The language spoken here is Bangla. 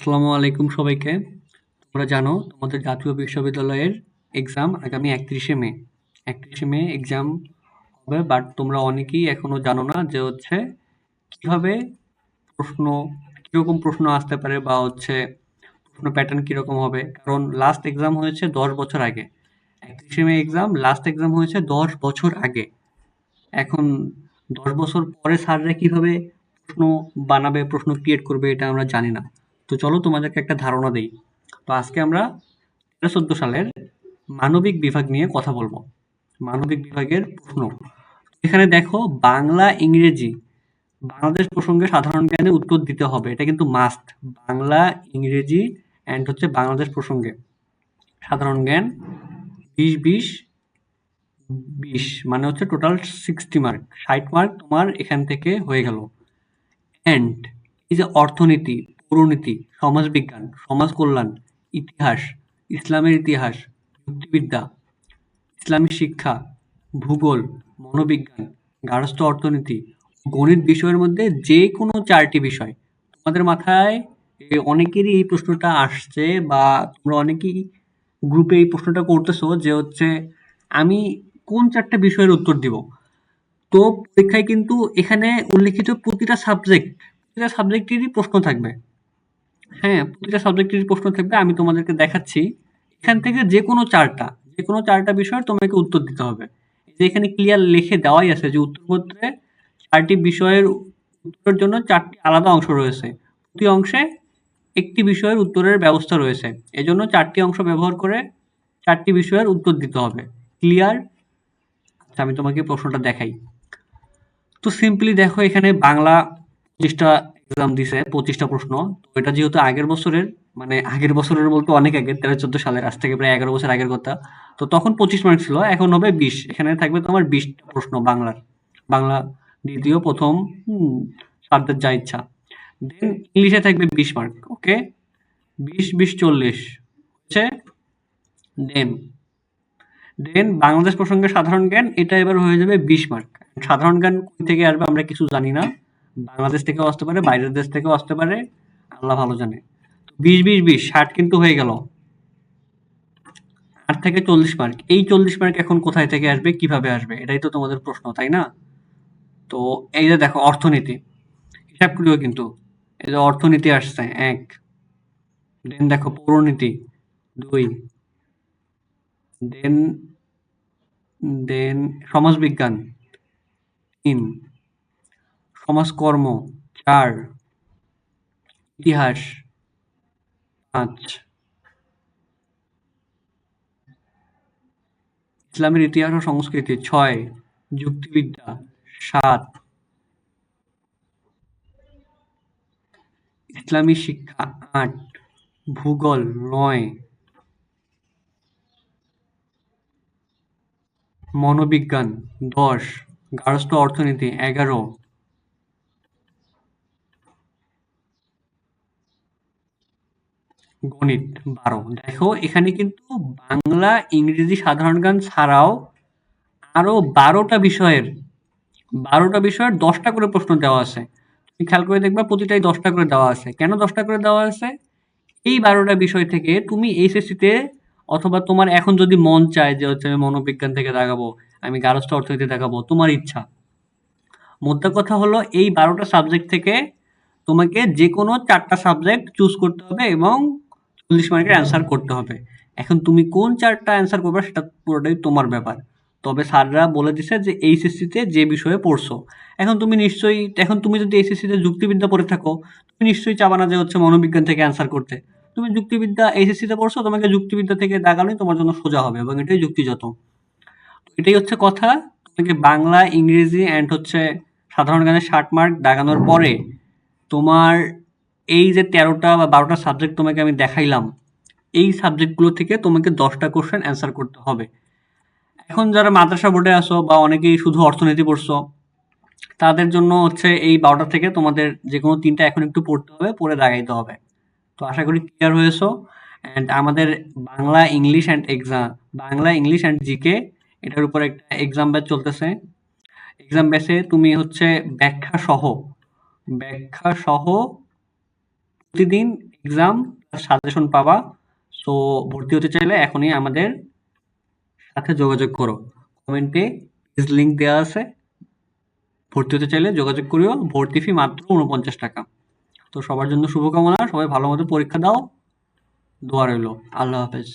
আসসালামু আলাইকুম সবাইকে। তোমরা জানো, তোমাদের জাতীয় বিশ্ববিদ্যালয়ের এক্সাম আগামী একত্রিশে মে। একত্রিশে মে এক্সাম হবে বাট তোমরা অনেকেই এখনও জানো না যে হচ্ছে কীভাবে প্রশ্ন, কীরকম প্রশ্ন আসতে পারে বা হচ্ছে প্রশ্ন প্যাটার্ন কীরকম হবে কারণ লাস্ট এক্সাম হয়েছে দশ বছর আগে একত্রিশে মে এক্সাম লাস্ট এক্সাম হয়েছে দশ বছর আগে এখন দশ বছর পরে স্যাররা কীভাবে প্রশ্ন বানাবে, প্রশ্ন ক্রিয়েট করবে, এটা আমরা জানি না তো চলো তোমাদেরকে একটা ধারণা দেই। তো আজকে আমরা তেরো চোদ্দ সালের মানবিক বিভাগ নিয়ে কথা বলব। মানবিক বিভাগের প্রশ্ন। এখানে দেখো বাংলা, ইংরেজি, বাংলাদেশ প্রসঙ্গে সাধারণ জ্ঞানে উত্তর দিতে হবে। এটা কিন্তু মাস্ট বাংলা, ইংরেজি অ্যান্ড হচ্ছে বাংলাদেশ প্রসঙ্গে। সাধারণ জ্ঞান বিশ বিশ বিশ মানে হচ্ছে টোটাল সিক্সটি মার্ক ষাট মার্ক তোমার এখান থেকে হয়ে গেল। অ্যান্ড এই যে অর্থনীতি পৌরনীতি, সমাজবিজ্ঞান সমাজ কল্যাণ ইতিহাস, ইসলামের ইতিহাস, যুক্তিবিদ্যা, ইসলামী শিক্ষা, ভূগোল, মনোবিজ্ঞান, গার্হস্থ্য অর্থনীতি, গণিত বিষয়ের মধ্যে যে কোনো চারটি বিষয়, তোমাদের মাথায় অনেকেরই এই প্রশ্নটা আসছে বা তোমরা অনেকেই গ্রুপে এই প্রশ্নটা করতেছো যে হচ্ছে, আমি কোন চারটে বিষয়ের উত্তর দিব? তো পরীক্ষায় কিন্তু এখানে উল্লেখিত প্রতিটা সাবজেক্ট প্রতিটা সাবজেক্টেরই প্রশ্ন থাকবে। হ্যাঁ প্রতিটা সাবজেক্টেরই প্রশ্ন থাকবে, আমি তোমাদেরকে দেখাচ্ছি। এখান থেকে যে কোনো চারটা, যে কোনো চারটা বিষয়ের তোমাকে উত্তর দিতে হবে। যে এখানে ক্লিয়ার লিখে দেওয়াই আছে যে উত্তরপত্রে চারটি বিষয়ের উত্তরের জন্য চারটি আলাদা অংশ রয়েছে। প্রতি অংশে একটি বিষয়ের উত্তরের ব্যবস্থা রয়েছে। এজন্য চারটি অংশ ব্যবহার করে চারটি বিষয়ের উত্তর দিতে হবে। ক্লিয়ার আচ্ছা আমি তোমাকে প্রশ্নটা দেখাই। তো সিম্পলি দেখো এখানে বাংলা পঁচিশটা এক্সাম দিছে, পঁচিশটা প্রশ্ন। তো এটা যেহেতু আগের বছরের মানে আগের বছরের বলতে অনেক আগে তেরো চোদ্দ সালের, আজ থেকে প্রায় এগারো বছর আগের কথা। তো তখন পঁচিশ মার্ক ছিল, এখন হবে বিশ। এখানে থাকবে তোমার বিশটা প্রশ্ন বাংলার। বাংলা দ্বিতীয়, প্রথম সারদের যা ইচ্ছা। দেন ইংলিশে থাকবে বিশ মার্ক ওকে বিশ বিশ, চল্লিশ, হচ্ছে দেন দেন বাংলাদেশ প্রসঙ্গে সাধারণ জ্ঞান, এটা এবার হয়ে যাবে বিশ মার্ক সাধারণ জ্ঞান থেকে আসবে আমরা কিছু জানি না। বাংলাদেশ থেকেও আসতে পারে, বাইরের দেশ থেকেও আসতে পারে, আল্লাহ ভালো জানে। বিশ বিশ বিশ, ষাট কিন্তু হয়ে গেল। আট থেকে চল্লিশ মার্ক এই চল্লিশ মার্ক এখন কোথায় থেকে আসবে, কীভাবে আসবে, এটাই তো তোমাদের প্রশ্ন, তাই না? তো এই যে দেখো, অর্থনীতি। হিসাব করিও কিন্তু, এই যে অর্থনীতি আসছে, এক। দেন দেখো, পৌরনীতি, দুই। দেন দেন সমাজবিজ্ঞান, তিন। সমাজকর্ম, চার, ইতিহাস, পাঁচ। ইসলামের ইতিহাস ও সংস্কৃতি, ছয়। যুক্তিবিদ্যা, সাত। ইসলামী শিক্ষা, আট। ভূগোল, নয়। মনোবিজ্ঞান, দশ। গার্হস্থ্য অর্থনীতি, এগারো। গণিত বারো। দেখো, এখানে কিন্তু বাংলা, ইংরেজি সাধারণ জ্ঞান ছাড়াও আরও বারোটা বিষয়ের বারোটা বিষয়ের দশটা করে প্রশ্ন দেওয়া আছে। তুমি খেয়াল করে দেখবা, প্রতিটাই দশটা করে দেওয়া আছে। কেন দশটা করে দেওয়া আছে? এই বারোটা বিষয় থেকে তুমি এইচএসসিতে অথবা তোমার এখন যদি মন চায় যে হচ্ছে আমি মনোবিজ্ঞান থেকে দেখাবো, আমি গার্হস্থ্য অর্থনীতি দেখাবো, তোমার ইচ্ছা। মোদ্দা কথা হলো, এই বারোটা সাবজেক্ট থেকে তোমাকে যে কোনো চারটা সাবজেক্ট চুজ করতে হবে এবং চল্লিশ মার্কের অ্যান্সার করতে হবে। এখন তুমি কোন চারটা অ্যান্সার করবে সেটা পুরোটাই তোমার ব্যাপার। তবে স্যাররা বলে দিছে যে এইচএসসিতে যে বিষয়ে পড়ছো। এখন তুমি নিশ্চয়ই, এখন তুমি যদি এইচএসসিতে যুক্তিবিদ্যা পড়ে থাকো, তুমি নিশ্চয়ই চাবা না যে হচ্ছে মনোবিজ্ঞান থেকে অ্যান্সার করতে। তুমি যুক্তিবিদ্যা এইচএসসিতে পড়ছো, তোমাকে যুক্তিবিদ্যা থেকে দাগানোই তোমার জন্য সোজা হবে এবং এটাই যুক্তিযত। এটাই হচ্ছে কথা। তোমাকে বাংলা, ইংরেজি অ্যান্ড হচ্ছে সাধারণ জ্ঞানের ষাট মার্ক দাগানোর পরে তোমার এই যে তেরোটা বা বারোটা সাবজেক্ট তোমাকে আমি দেখাইলাম, এই সাবজেক্টগুলো থেকে তোমাকে দশটা কোশ্চেন অ্যান্সার করতে হবে। এখন যারা মাদ্রাসা বোর্ডে আসো বা অনেকেই শুধু অর্থনীতি পড়ছো, তাদের জন্য হচ্ছে এই বারোটা থেকে তোমাদের যে কোনো তিনটা এখন একটু পড়তে হবে, পড়ে দাগাইতে হবে। তো আশা করি ক্লিয়ার হয়েছো। অ্যান্ড আমাদের Bangla English and exam Bangla English and GK এটার উপর একটা এক্সাম ব্যাচ চলতেছে। এক্সাম ব্যাচে তুমি হচ্ছে ব্যাখ্যা সহ ব্যাখ্যা সহ প্রতিদিন এক্সাম সাজেশন পাবা। সো ভর্তি হতে চাইলে এখনই আমাদের সাথে যোগাযোগ করো। কমেন্টে লিঙ্ক দেওয়া আছে। ভর্তি হতে চাইলে যোগাযোগ করিও। ভর্তি ফি মাত্র উনপঞ্চাশ টাকা। তো সবার জন্য শুভকামনা। সবাই ভালো মতো পরীক্ষা দাও। দোয়া রইল। আল্লাহ হাফেজ।